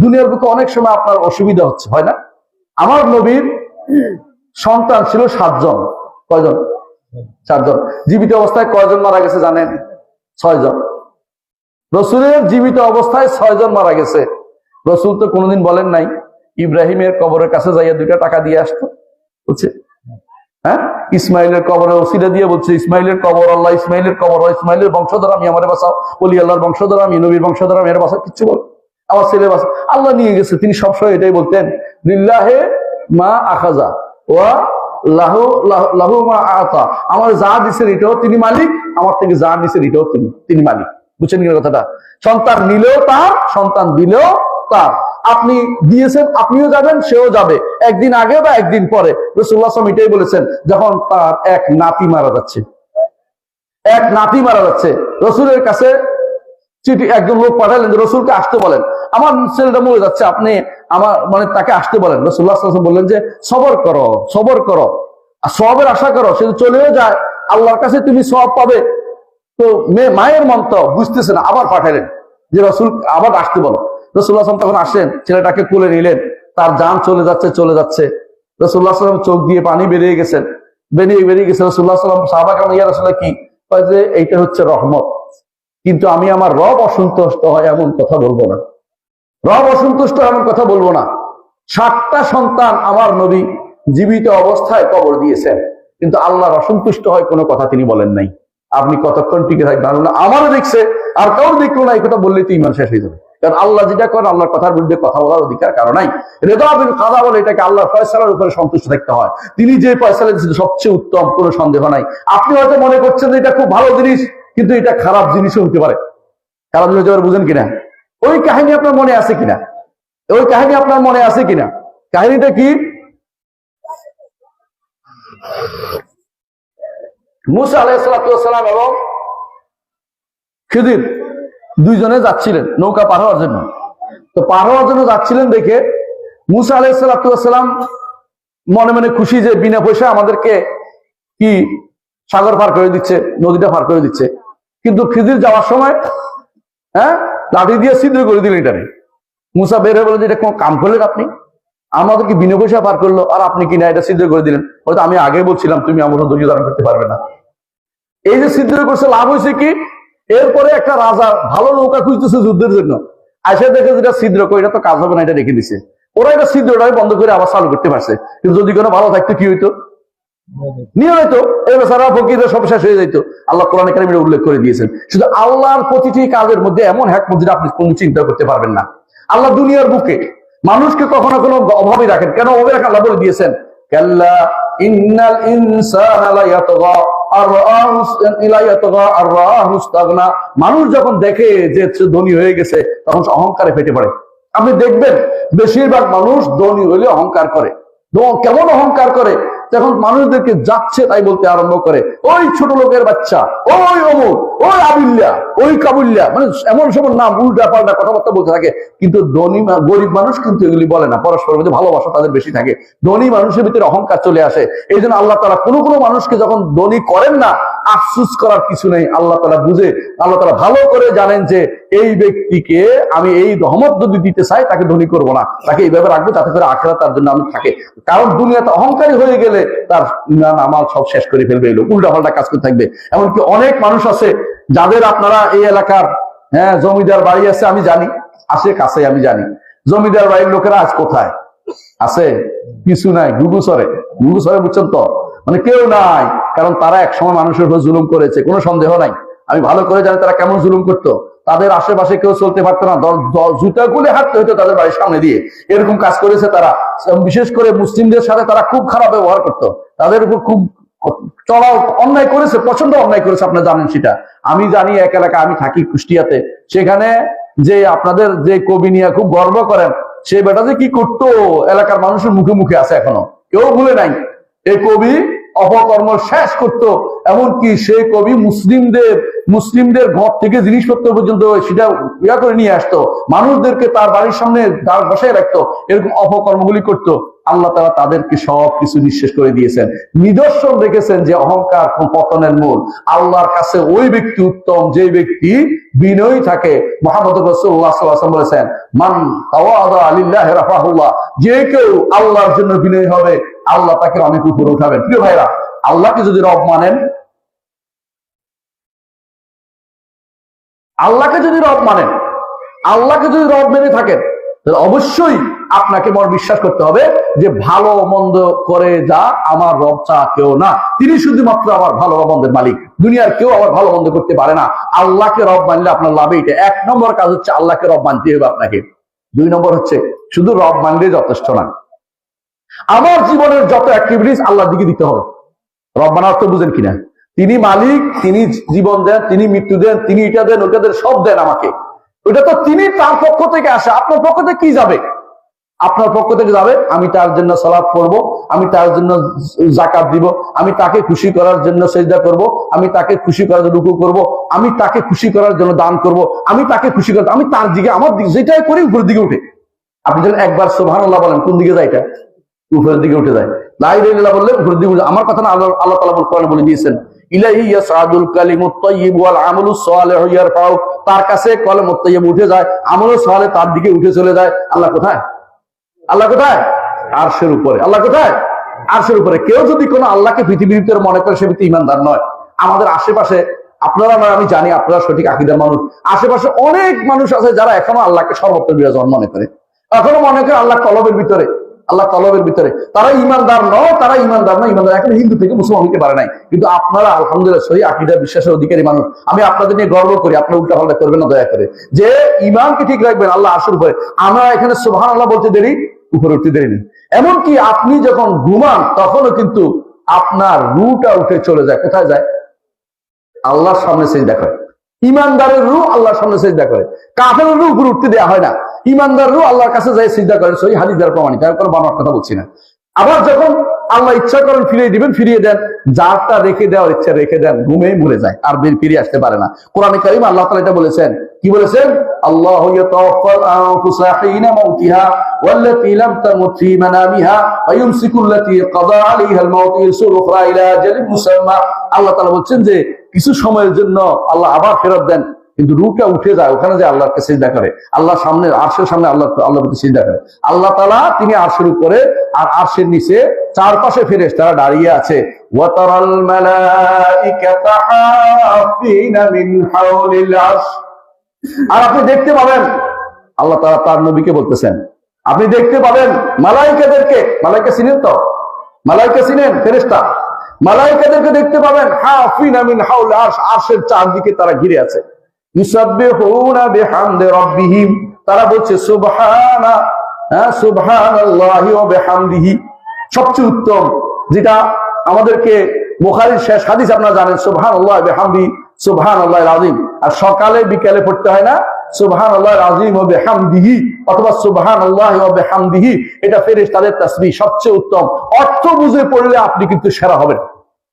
দুনিয়ার বুকে অনেক সময় আপনার অসুবিধা হচ্ছে, হয় না? আমার নবীর সন্তান ছিল সাতজন। কয়জন? চারজন। জীবিত অবস্থায় কয়জন মারা গেছে জানেন? ছয়জন। রসুলের জীবিত অবস্থায় ছয়জন মারা গেছে। রসুল তো কোনোদিন বলেন নাই, ইব্রাহিমের কবরের কাছে যাইয়া দুইটা টাকা দিয়ে আসতো। বলছে হ্যাঁ? ইসমাইলের কবরে ওসিলা দিয়ে বলছে, ইসমাইলের কবর, আল্লাহ ইসমাইলের কবর ইসমাইলের বংশধর, আমি আমার বাসাও বলি আল্লাহর বংশধর, আমি নবীর বংশধর, আমি এর বাসা কিচ্ছু বল। আমার ছেলে বাসা আল্লাহ নিয়ে গেছে। তিনি সবসময় এটাই বলতেন, লিল্লাহে মা আখাজা ওয়া লাহু মা আতা। আমার যা দিছেন এটাও তিনি মালিক, আমার থেকে যা দিছেন এটাও তিনি তিনি মালিক। বুঝছেন কিনা কথাটা? সন্তান নিলেও তার, সন্তান দিলেও তার। আপনি দিয়েছেন, আপনিও যাবেন, সেও যাবে। একদিন আগে বা একদিন পরে। রসুল্লাহ এটাই বলেছেন, যখন তার এক নাতি মারা যাচ্ছে। এক নাতি মারা যাচ্ছে। রসুলের কাছে চিঠি একজন লোক পাঠালেন রসুলকে আসতে বলেন। আমার ছেলেটা মরে যাচ্ছে, আপনি আমার মানে তাকে আসতে বলেন। রসুল্লাহ বললেন যে, সবর করো সবর করো। আর সবের আশা করো, সে চলেও যায়। আল্লাহর কাছে তুমি সব পাবে। তো মেয়ে মায়ের মন তো বুঝতেছে না, আবার পাঠালেন। যে রসুল, আবার আসতে বলো। রসুল্লাহ তখন আসেন ছেলেটাকে কোলে নিলেন। তার যান চলে যাচ্ছে চলে যাচ্ছে। রসুল্লাহ সাল্লাম চোখ দিয়ে পানি বেরিয়ে গেছেন বেরিয়ে বেরিয়ে গেছে রসুল্লাহ সাল্লাম সাহাবাক ইয়া রসুল্লাহ কি? যে, এইটা হচ্ছে রহমত। কিন্তু আমি আমার রব অসন্তুষ্ট হয়, এমন কথা বলব না। রব অসন্তুষ্ট এমন কথা বলব না। সাতটা সন্তান আমার নবী জীবিত অবস্থায় কবর দিয়েছেন, কিন্তু আল্লাহর অসন্তুষ্ট হয় কোনো কথা তিনি বলেন নাই। আপনি কতক্ষণ টিকে থাকবেন আমারও দেখছে, আর কারোর দেখল না, এই কথা বললে তো ইমান শেষ হয়ে যাবে। কারণ আল্লাহ যেটা করেন, আল্লাহর কথার বিরুদ্ধে কথা বলার অধিকার কারও নাই। রেদা বিন কাদা বলে এটাকে আল্লাহর ফয়সালার উপরে সন্তুষ্ট থাকতে হয়। তিনি যে ফয়সালা দিচ্ছেন সবচেয়ে উত্তম, কোনো সন্দেহ নাই। আপনি হয়তো মনে করছেন যে এটা খুব ভালো জিনিস, কিন্তু এটা খারাপ জিনিসও হতে পারে। খারাপ জিনিস হতে পারে, বুঝেন কিনা? ওই কাহিনী আপনার মনে আছে কিনা? ওই কাহিনী আপনার মনে আছে কিনা? কাহিনীটা কি? মুসা আলাইসালাম এবং খিদির দুইজনে যাচ্ছিলেন, নৌকা পার হওয়ার জন্য। তো পার হওয়ার জন্য যাচ্ছিলেন দেখে মুসা আলাইসালাম মনে মনে খুশি যে বিনা পয়সা আমাদেরকে কি সাগর পার করে দিচ্ছে, নদীটা পার করে দিচ্ছে। কিন্তু খিদির যাওয়ার সময় হ্যাঁ লাঠি দিয়ে ছিদ্র করে দিলেন এটারে। মুসা বের হয়ে বলে যে, এটা কোনো কাম করলেন আপনি? আমাদেরকে বিনা পয়সা পার করল, আর আপনি কিনা এটা ছিদ্র করে দিলেন? হয়তো আমি আগে বলছিলাম, তুমি আমার ধৈর্য ধারণ করতে পারবে না। এই যে সিদ্ধ করছে, লাভ হয়েছে কি? এরপরে একটা রাজা ভালো নৌকা খুঁজতেছে যুদ্ধের জন্য। আসে দেখে যেটা ছিদ্র করে এটা তো কাজ হবে না, এটা রেখে দিছে। ওরা এটা ছিদ্রটাই বন্ধ করে আবার চালু করতে পারছে। কিন্তু যদি কোনো ভালো থাকতো, কি হইতো? নিয়ে হয়তো এই বেচারা ফকিরের সব শেষ হয়ে যেত আল্লাহ কোরআন উল্লেখ করে দিয়েছেন। শুধু আল্লাহর প্রতিটি কাজের মধ্যে এমন আপনি কোন চিন্তা করতে পারবেন না। আল্লাহ দুনিয়ার বুকে মানুষকে কখনো কোনো অভাবে রাখেন। কেন অভাবে রাখেন? আল্লাহ বলে দিয়েছেন মানুষ যখন দেখে যে ধনী হয়ে গেছে, তখন অহংকারে ফেটে পড়ে। আপনি দেখবেন, বেশিরভাগ মানুষ ধনী হলে অহংকার করে। কেমন অহংকার করে? যখন মানুষদেরকে যাচ্ছে তাই বলতে আরম্ভ করে, ওই ছোট লোকের বাচ্চা, ওই অমুক, ওই আবিল্লা ওই কাবুল্লা মানে এমন সব নাম উল্টা পাল্টা কথাবার্তা বলতে থাকে। কিন্তু ধনী গরিব মানুষ কিন্তু এগুলি বলে না। পরস্পরের মধ্যে ভালোবাসা তাদের বেশি থাকে। ধনী মানুষের ভিতরে অহংকার চলে আসে। এই জন্য আল্লাহ তারা কোনো কোনো মানুষকে যখন ধনী করেন না আফসুস করার কিছু নেই, আল্লাহ তালা বুঝে, আল্লাহ তালা ভালো করে জানেন যে এই ব্যক্তিকে আমি এই রহমত যদি দিতে চাই, তাকে ধনী করব না। তাকে এইভাবে রাখব যাতে করে আখেরা তার জন্য আমি থাকে। কারণ দুনিয়াতে অহংকারী হয়ে গেলে তার আমাল সব শেষ করে ফেলবে এলো উল্টা পাল্টা কাজ করতে থাকবে। এমনকি অনেক মানুষ আছে, যাদের আপনারা এই এলাকার হ্যাঁ জমিদার বাড়ি আছে, আমি জানি, আসে কাছে আমি জানি। জমিদার বাড়ির লোকেরা আজ কোথায়? আছে? কিছু নাই গুগুসরে গুগুসরে বুঝছেন তো? মানে কেউ নাই, কারণ তারা একসময় মানুষের উপর জুলুম করেছে, কোনো সন্দেহ নাই। আমি ভালো করে জানি তারা কেমন জুলুম করতো। তাদের আশেপাশে কেউ চলতে পারতো না জুতা গুলে হাঁটতে হতো তাদের বাড়ির সামনে দিয়ে। এরকম কাজ করেছে তারা। বিশেষ করে মুসলিমদের সাথে তারা খুব খারাপ ব্যবহার করতো। তাদের উপর খুব চড়াও অন্যায় করেছে প্রচণ্ড অন্যায় করেছে আপনারা জানেন সেটা। আমি জানি এক এলাকা আমি থাকি কুষ্টিয়াতে। সেখানে যে আপনাদের যে কবি নিয়ে খুব গর্ব করেন, সে বেটা যে কি করতো? এলাকার মানুষের মুখে মুখে আছে এখনও। কেউ ভুলে নাই। এই কবি অপকর্ম শেষ করত, এমনকি সেই কবি মুসলিমদের মুসলিমদের ঘর থেকে জিনিসপত্র পর্যন্ত সেটা ইয়া করে নিয়ে আসতো। মানুষদেরকে তার বাড়ির সামনে দাঁড় বসায় রাখতো, এরকম অপকর্মগুলি করতো। আল্লাহ তারা তাদেরকে সব কিছু নিঃশেষ করে দিয়েছেন। নিদর্শন রেখেছেন যে অহংকার পতনের মূল। আল্লাহর কাছে ওই ব্যক্তি উত্তম, যে ব্যক্তি বিনয়ী থাকে। মোহাম্মদ রসুল্লাহ সাল্লাম বলেছেন, মান আলিল্লাহ রাফাহুল্লাহ যে কেউ আল্লাহর জন্য বিনয়ী হবে আল্লাহ তাকে অনেক উপরে উঠাবেন। প্রিয় ভাইরা আল্লাহকে যদি রব মানেন, আল্লাহকে যদি রব মানেন, আল্লাহকে যদি রব মেনে থাকেন, তাহলে অবশ্যই আপনাকে মন বিশ্বাস করতে হবে যে ভালো মন্দ করে যা আমার রব চা কেউ না। তিনি শুধুমাত্র আমার ভালো মন্দের মালিক। দুনিয়ার কেউ আবার ভালো মন্দ করতে পারে না। আল্লাহকে রব মানলে আপনার লাভে এটা। এক নম্বর কাজ হচ্ছে আল্লাহকে রব মানতে হবে আপনাকে। দুই নম্বর হচ্ছে শুধু রব মানলে যথেষ্ট না। আমার জীবনের যত অ্যাক্টিভিটিস আল্লাহর দিকে দিতে হবে। রব মানার অর্থ বুঝেন কিনা? তিনি মালিক, তিনি জীবন দেন, তিনি মৃত্যু দেন, তিনি এটা দেন ওটা দেন, সব দেন আমাকে। ওটা তো তিনি তার পক্ষ থেকে আসে, আপনার পক্ষ থেকে কি যাবে? আপনার পক্ষ থেকে যাবে, আমি তার জন্য সালাদ করব আমি তার জন্য জাকাত দিব, আমি তাকে খুশি করার জন্য সেজদা করব, আমি তাকে খুশি করার জন্য রুকু করব, আমি তাকে খুশি করার জন্য দান করব, আমি তাকে খুশি করার আমি তার দিকে, আমার দিকে, যেটাই করি উপরের দিকে উঠে। আপনি যখন একবার সোহান আল্লাহ বলেন, কোন দিকে যায় এটা? উপরের দিকে উঠে যায়। লাই লাইল্লাহ বললে উপরের দিকে আমার কথা না আল্লাহ আল্লাহ তালা কোরআনে বলে দিয়েছেন, ইলাহি ইয়াসআদুল কালিমুত ওয়াল ইয়ারফাউ। তার কাছে কলমুত উঠে যায় তার দিকে উঠে চলে যায়। আল্লাহ কোথায়? আল্লাহ কোথায়? আরশের উপরে। আল্লাহ কোথায়? আরশের উপরে। কেউ যদি কোনো আল্লাহকে পৃথিবীর মনে করে সে ব্যক্তি ইমানদার নয়। আমাদের আশেপাশে, আপনারা আমি জানি আপনারা সঠিক আকিদার মানুষ। আশেপাশে অনেক মানুষ আছে যারা এখনও আল্লাহকে সর্বত্র বিরাজমান মনে করে। এখনও মনে করে আল্লাহ কলবের ভিতরে। আল্লাহ কলবের ভিতরে। তারা ইমানদার নয় তারা ইমানদার নয়, ইমানদার এখন হিন্দু থেকে মুসলমান হইতে পারে নাই। কিন্তু আপনারা আলহামদুলিল্লাহ সহি আকিদা, বিশ্বাসের অধিকারী মানুষ। আমি আপনাদের নিয়ে গর্ব করি, আপনার উল্টা পাল্টা করবেন না, দয়া করে। যে ইমানকে ঠিক রাখবেন, আল্লাহ আসর উপরে আমরা এখানে সুবহান আল্লাহ বলতে দেরি, উপরে উঠতে দেরি নেই। এমনকি আপনি যখন ঘুমান, তখনও কিন্তু আপনার রুটা উঠে চলে যায়। কোথায় যায়? আল্লাহর সামনে সেই করে। ইমানদারের রু আল্লাহর সামনে সেজদা করে। কাফের রু উপরে উঠতে দেওয়া হয় না। ইমানদার রু আল্লাহর কাছে যাই সিজদা করে সই হাদিস দ্বারা প্রমাণিত। আমি কোনো বানার কথা বলছি না। আবার যখন আল্লাহ ইচ্ছা করেন ফিরিয়ে দিবেন, ফিরিয়ে দেন যারটা রেখে দেওয়ার ইচ্ছা রেখে দেন, ঘুমেই মরে যায়, আর বের ফিরে আসতে পারে না। কোরআনে কারিম আল্লাহ তাআলা এটা বলেছেন। কি বলেছেন? আল্লাহ আল্লাহ তাআলা বলছেন যে, কিছু সময়ের জন্য আল্লাহ আবার ফেরত দেন। কিন্তু রুটা উঠে যায় ওখানে যে আল্লাহকে সিজদা করে। আল্লাহ সামনে আরশের সামনে আল্লাহ আল্লাহ প্রতি সিজদা করে। আল্লাহ তালা তিনি আরশের উপরে আর আরশের নিচে চারপাশে ফেরেস তারা দাঁড়িয়ে আছে। আর আপনি দেখতে পাবেন আল্লাহ তাআলা তার নবীকে বলতেছেন। আপনি দেখতে পাবেন মালাইকাদেরকে মালাইকা চিনেন তো? মালাইকা চিনেন ফেরেশতা? মালাইকাদেরকে দেখতে পাবেন হাফিনা মিন হাওল আরশ আর্শের চারদিকে তারা ঘিরে আছে। তারা বলছে হ্যাঁ সুবহানাল্লাহি ওয়া সবচেয়ে উত্তম, যেটা আমাদেরকে শেষ হাদিস আপনারা জানেন, সুবহানাল্লাহ আযীম। আর সকালে বিকেলে পড়তে হয় না সুবহান আল্লাহ আজিম ও বেহামদিহি, অথবা সুবহান আল্লাহ ও বেহামদিহি, এটা ফেরেশতাদের তাসবিহ, সবচেয়ে উত্তম। অর্থ বুঝে পড়লে আপনি কিন্তু সেরা হবেন।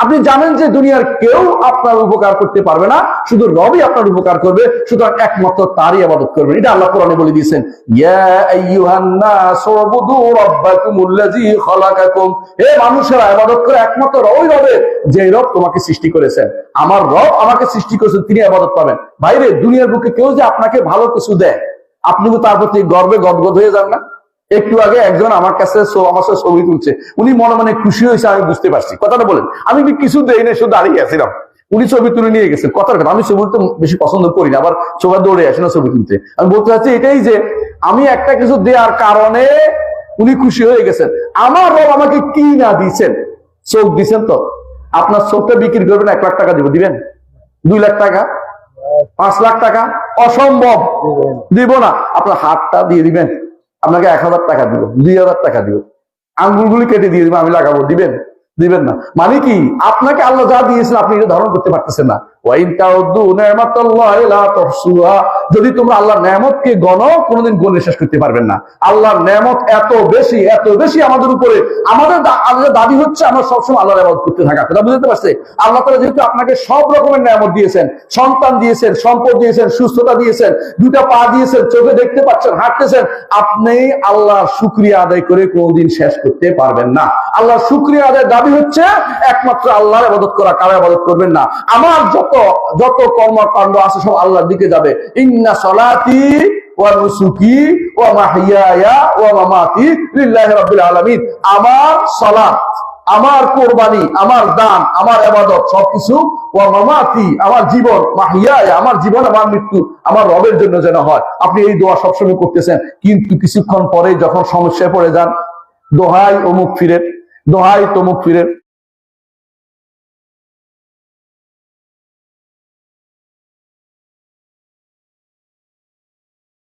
আপনি জানেন যে দুনিয়ার কেউ আপনার উপকার করতে পারবে না, শুধু রবই আপনার উপকার করবে, সুতরাং একমাত্র তারই আবাদত করবে এটা আল্লাহ কোরআনে বলে দিয়েছেন মানুষেরা করে একমাত্র রবে যে রব তোমাকে সৃষ্টি করেছেন। আমার রব আমাকে সৃষ্টি করেছেন, তিনি পাবেন। দুনিয়ার কেউ যে আপনাকে ভালো কিছু দেয়, আপনি তার প্রতি গর্বে গদগদ হয়ে যান না? একটু আগে একজন আমার কাছে আমার সাথে ছবি তুলছে। উনি মনে মনে খুশি হয়েছে, আমি বুঝতে পারছি। কথাটা বলেন, আমি কিছু দেই না শুধু দাঁড়িয়ে আছিলাম উনি ছবি তুলে নিয়ে গেছেন কথার কথা, আমি ছবি তো বেশি পছন্দ করি না, আবার সবাই দৌড়ে আসে না ছবি তুলতে। আমি বলতে চাচ্ছি এটাই যে, আমি একটা কিছু দেওয়ার কারণে উনি খুশি হয়ে গেছেন। আমার রব আমাকে কি না দিয়েছেন? চোখ দিছেন তো? আপনার চোখটা বিক্রি করবেন, এক লাখ টাকা দিব, দিবেন? দুই লাখ টাকা? পাঁচ লাখ টাকা? অসম্ভব। দিব না। আপনার হাতটা দিয়ে দিবেন। আপনাকে এক হাজার টাকা দিব, দুই হাজার টাকা দিব। আঙ্গুলগুলি কেটে দিয়ে দিব আমি লাগাবো, দিবেন? দিবেন না। মানে কি? আপনাকে আল্লাহ যা দিয়েছেন, আপনি এটা ধারণ করতে পারতেছেন না। যদি তোমরা আল্লাহর নেয়ামতকে গণো, কোনোদিন গণে শেষ করতে পারবেন না। আল্লাহর নেয়ামত এত বেশি এত বেশি আমাদের উপরে। আমাদের আমাদের দাবি হচ্ছে আমরা সবসময় আল্লাহর নেয়ামত করতে থাকা। কথা বুঝতে পারছে? আল্লাহ তালা যেহেতু আপনাকে সব রকমের নেয়ামত দিয়েছেন, সন্তান দিয়েছেন, সম্পদ দিয়েছেন, সুস্থতা দিয়েছেন দুটা পা দিয়েছেন, চোখে দেখতে পাচ্ছেন, হাঁটতেছেন, আপনি আল্লাহর শুক্রিয়া আদায় করে কোনোদিন শেষ করতে পারবেন না। আল্লাহ শুক্রিয়া আদায় দাবি হচ্ছে একমাত্র আল্লাহর আবাদত করা। কারও আবাদত করবেন না। আমার যত যত কর্মকাণ্ড আছে সব আল্লাহর দিকে যাবে। ইন্না সলাতি ওয়া নুসুকি ওয়া মাহিয়ায়া ওয়া মামাতি লিল্লাহি রাব্বিল আলামিন। আমার সালাত, আমার কোরবানি, আমার দান, আমার আবাদত সবকিছু ও মামাতি, আমার জীবন, মাহিয়ায়, আমার জীবন, আমার মৃত্যু, আমার রবের জন্য যেন হয়। আপনি এই দোয়া সবসময় করতেছেন, কিন্তু কিছুক্ষণ পরে যখন সমস্যায় পড়ে যান, দোহাই অমুক ফিরে, দোহাই তমুক ফিরে।